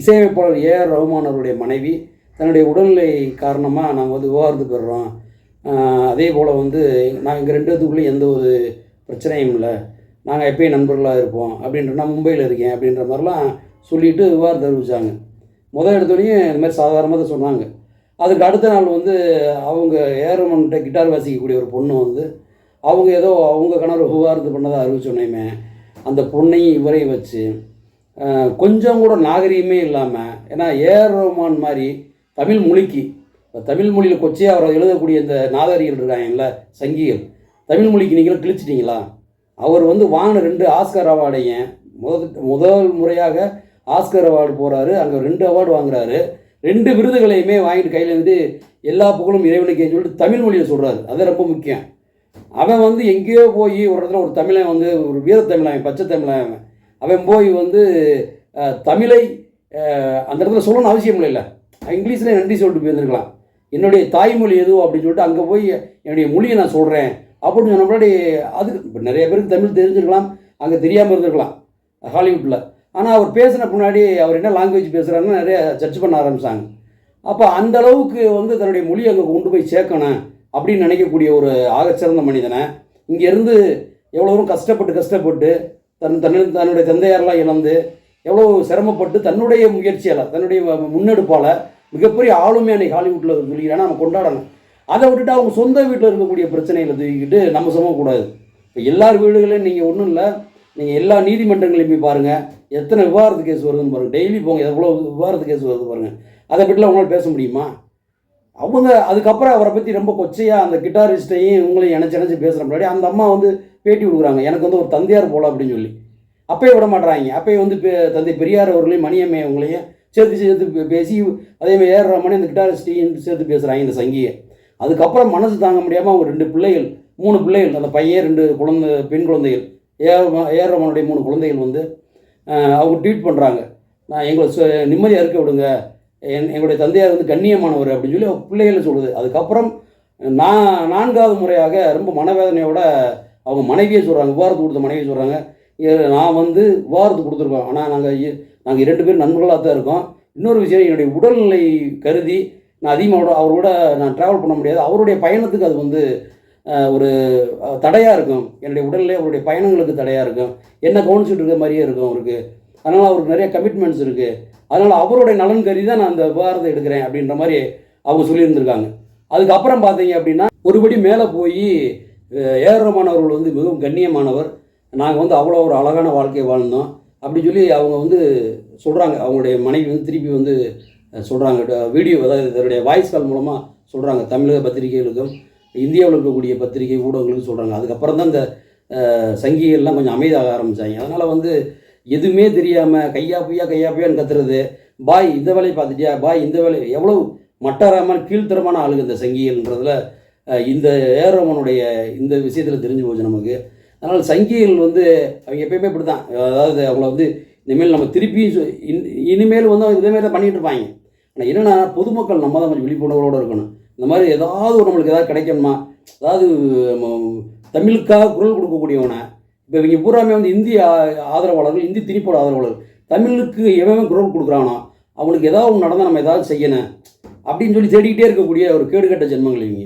இசையமைப்பாளர் A R Rahman அவருடைய மனைவி தன்னுடைய உடல்நிலை காரணமாக நாங்கள் வந்து விவாகரத்து பெறுறோம். அதே போல் வந்து நாங்கள் இங்கே ரெண்டு எந்த ஒரு பிரச்சனையும் இல்லை. நாங்கள் எப்பயும் நண்பர்களாக இருப்போம். அப்படின்ற நான் மும்பையில் இருக்கேன் அப்படின்ற மாதிரிலாம் சொல்லிட்டு விவாகரத்து அறிவிச்சாங்க. முதல் எடுத்தோடனே இந்த மாதிரி சாதாரணமாக தான் சொன்னாங்க. அதுக்கு அடுத்த நாள் வந்து அவங்க ஏரமன்ட்ட கிட்டார் வாசிக்கக்கூடிய ஒரு பொண்ணு வந்து அவங்க ஏதோ அவங்க கணவர் விவாகரத்து பண்ணதை அறிவிச்சோன்னே அந்த பொண்ணையும் இவரையும் வச்சு கொஞ்சம் கூட நாகரீகமே இல்லாமல் ஏன்னா ஏஆர் ரஹ்மான் மாதிரி தமிழ் மொழிக்கு தமிழ் மொழியில் கொச்சையாக அவர் எழுதக்கூடிய இந்த நாகரிகள் இருக்காங்கல்ல சங்கிகள் தமிழ் மொழிக்கு நீங்களும் கிழிச்சிட்டிங்களா? அவர் வந்து வாங்கின ரெண்டு ஆஸ்கர் அவார்டையும் முதல் முதல் முறையாக ஆஸ்கர் அவார்டு போகிறாரு அங்கே ரெண்டு அவார்டு வாங்குறாரு. ரெண்டு விருதுகளையுமே வாங்கிட்டு கையில் இருந்து எல்லா புகழும் இறைவனுக்கேன்னு சொல்லிட்டு தமிழ் மொழியில் சொல்கிறாரு அது ரொம்ப முக்கியம். அவன் வந்து எங்கேயோ போய் ஒரு இடத்துல ஒரு தமிழன் வந்து ஒரு வீரத்தமிழன் பச்சை தமிழன் அவன். போய் வந்து தமிழை அந்த இடத்துல சொல்லணும்னு அவசியம் இல்லை இங்கிலீஷில் நன்றி சொல்லிட்டு போயிருந்துருக்கலாம். என்னுடைய தாய்மொழி எதுவோ அப்படின்னு சொல்லிட்டு அங்கே போய் என்னுடைய மொழியை நான் சொல்கிறேன் அப்படின்னு சொன்ன முன்னாடி அதுக்கு இப்போ நிறைய பேருக்கு தமிழ் தெரிஞ்சிருக்கலாம் அங்கே தெரியாமல் இருந்திருக்கலாம் ஹாலிவுட்டில் ஆனால் அவர் பேசின முன்னாடி அவர் என்ன லாங்குவேஜ் பேசுகிறாருன்னு நிறைய சர்ச் பண்ண ஆரம்பிச்சாங்க. அப்போ அந்த அளவுக்கு வந்து தன்னுடைய மொழியை அங்கே கொண்டு போய் சேர்க்கணும் அப்படின்னு நினைக்கக்கூடிய ஒரு ஆகச்சிறந்த மனிதனை இங்கேருந்து எவ்வளோ தூரம் கஷ்டப்பட்டு கஷ்டப்பட்டு தன் தன் தன்னுடைய தந்தையாரெல்லாம் இழந்து எவ்வளோ சிரமப்பட்டு தன்னுடைய முயற்சியால் தன்னுடைய முன்னெடுப்பால் மிகப்பெரிய ஆளுமை அன்னைக்கு ஹாலிவுட்டில் சொல்லிக்கிறானா. நம்ம கொண்டாடணும். அதை விட்டுட்டு அவங்க சொந்த வீட்டில் இருக்கக்கூடிய பிரச்சனைகளை தூக்கிக்கிட்டு நம்ம சுமக்கூடாது இப்போ எல்லார் வீடுகளையும் நீங்கள் ஒன்றும் இல்லை. நீங்கள் எல்லா நீதிமன்றங்களையும் போய் பாருங்கள் எத்தனை விவாகரத்து கேஸ் வருதுன்னு பாருங்கள் டெய்லி போங்க. எவ்வளோ விவாகரத்து கேஸ் வருது பாருங்கள் அதை பற்றிலாம் அவங்களால பேச முடியுமா? அவங்க அதுக்கப்புறம் அவரை பற்றி ரொம்ப கொச்சையாக அந்த கிட்டாரிஸ்ட்டையும் இவங்களையும் இணைச்சி இணைச்சி பேசுகிற முன்னாடி அந்த அம்மா வந்து பேட்டி கொடுக்குறாங்க. எனக்கு வந்து ஒரு தந்தையார் போல அப்படின்னு சொல்லி. அப்பயே விட மாட்றாங்க. அப்பயே வந்து பெ- தந்தை பெரியார் அவர்களையும் மணியம்மை அவங்களையும் சேர்த்து சேர்த்து பேசி அதே மாதிரி ஏற ரமணி அந்த கிட்டாரிஸ்டையும் சேர்த்து பேசுகிறாங்க இந்த சங்கியை. அதுக்கப்புறம் மனசு தாங்க முடியாமல் அவங்க ரெண்டு பிள்ளைகள் மூணு பிள்ளைகள் அந்த பையன் ரெண்டு குழந்தை பெண் குழந்தைகள் ஏஆர் ஏஆர் ரமனுடைய மூணு குழந்தைகள் வந்து அவங்க ட்வீட் பண்ணுறாங்க நான் எங்களை சு- நிம்மதியாக இருக்க விடுங்க. என் எங்களுடைய தந்தையார் வந்து கண்ணியமானவர் அப்படின்னு சொல்லி பிள்ளைகளை சொல்லுது. அதுக்கப்புறம் நான் நான்காவது முறையாக ரொம்ப மனவேதனையோட அவங்க மனைவியே சொல்கிறாங்க விவாரத்து கொடுத்த மனைவியை சொல்கிறாங்க நான் வந்து விவாரத்து கொடுத்துருக்கோம். ஆனால் நாங்கள் நாங்கள் இரண்டு பேரும் நண்பர்களாக தான் இருக்கோம். இன்னொரு விஷயம் என்னுடைய உடல்நிலை கருதி நான் அதிகமாக அவரோட நான் ட்ராவல் பண்ண முடியாது. அவருடைய பயணத்துக்கு அது வந்து ஒரு தடையாக இருக்கும். என்னுடைய உடல்நிலை அவருடைய பயணங்களுக்கு தடையாக இருக்கும். என்ன கவனிச்சுட்டு இருக்க மாதிரியே இருக்கும் அவருக்கு. அதனால் அவருக்கு நிறைய கமிட்மெண்ட்ஸ் இருக்குது அதனால் அவருடைய நலன் கருதி தான் நான் அந்த விவகாரத்தை எடுக்கிறேன் அப்படின்ற மாதிரி அவங்க சொல்லியிருந்திருக்காங்க. அதுக்கப்புறம் பார்த்தீங்க அப்படின்னா ஒருபடி மேலே போய் ஏஆர் அவர்கள் வந்து மிகவும் கண்ணியமானவர். நாங்கள் வந்து அவ்வளோ ஒரு அழகான வாழ்க்கையை வாழ்ந்தோம். அப்படி சொல்லி அவங்க வந்து சொல்கிறாங்க அவங்களுடைய மனைவி வந்து திருப்பி வந்து சொல்கிறாங்க வீடியோ அதாவது இதனுடைய வாய்ஸ் கால் மூலமாக சொல்கிறாங்க தமிழக பத்திரிகைகளுக்கும் இந்தியாவில் இருக்கக்கூடிய பத்திரிகை ஊடகங்களுக்கும் சொல்கிறாங்க அதுக்கப்புறம் தான் இந்த சங்கிகள்லாம் கொஞ்சம் அமைதியாக ஆரம்பித்தாங்க அதனால் வந்து எதுவுமே தெரியாமல் கையா பொய்யா கையா பொய்யான்னு கத்துறது. பாய் இந்த வேலையை பார்த்துட்டியா? பாய் இந்த வேலை எவ்வளோ மட்டாராமல் கீழ்த்தரமான ஆளுங்க இந்த சங்கிகள்ன்றதில் இந்த ஏரோமனுடைய இந்த விஷயத்தில் தெரிஞ்சு போச்சு நமக்கு. அதனால் சங்கிகள் வந்து அவங்க எப்பயுமே இப்படி தான் அதாவது அவங்கள வந்து இனிமேல் நம்ம திருப்பியும் இன்- இனிமேல் வந்து அவங்க இதேமாரி தான் பண்ணிகிட்டு இருப்பாங்க. ஆனால் என்னென்னா பொதுமக்கள் நம்ம தான் கொஞ்சம் விழிப்புணர்வோடு இருக்கணும். இந்த மாதிரி ஏதாவது ஒரு நம்மளுக்கு ஏதாவது கிடைக்கணுமா? அதாவது தமிழுக்காக குரல் கொடுக்கக்கூடியவனை இப்போ இவங்க பூராமே வந்து இந்தி ஆதரவாளர்கள் இந்தி திணிப்போட ஆதரவாளர்கள் தமிழுக்கு எவன் குரல் கொடுக்குறானோ அவனுக்கு ஏதாவது ஒன்று நடந்தால் நம்ம ஏதாவது செய்யணும் அப்படின்னு சொல்லி தேடிக்கிட்டே இருக்கக்கூடிய ஒரு கேடுகட்ட ஜென்மங்கள் இவங்க.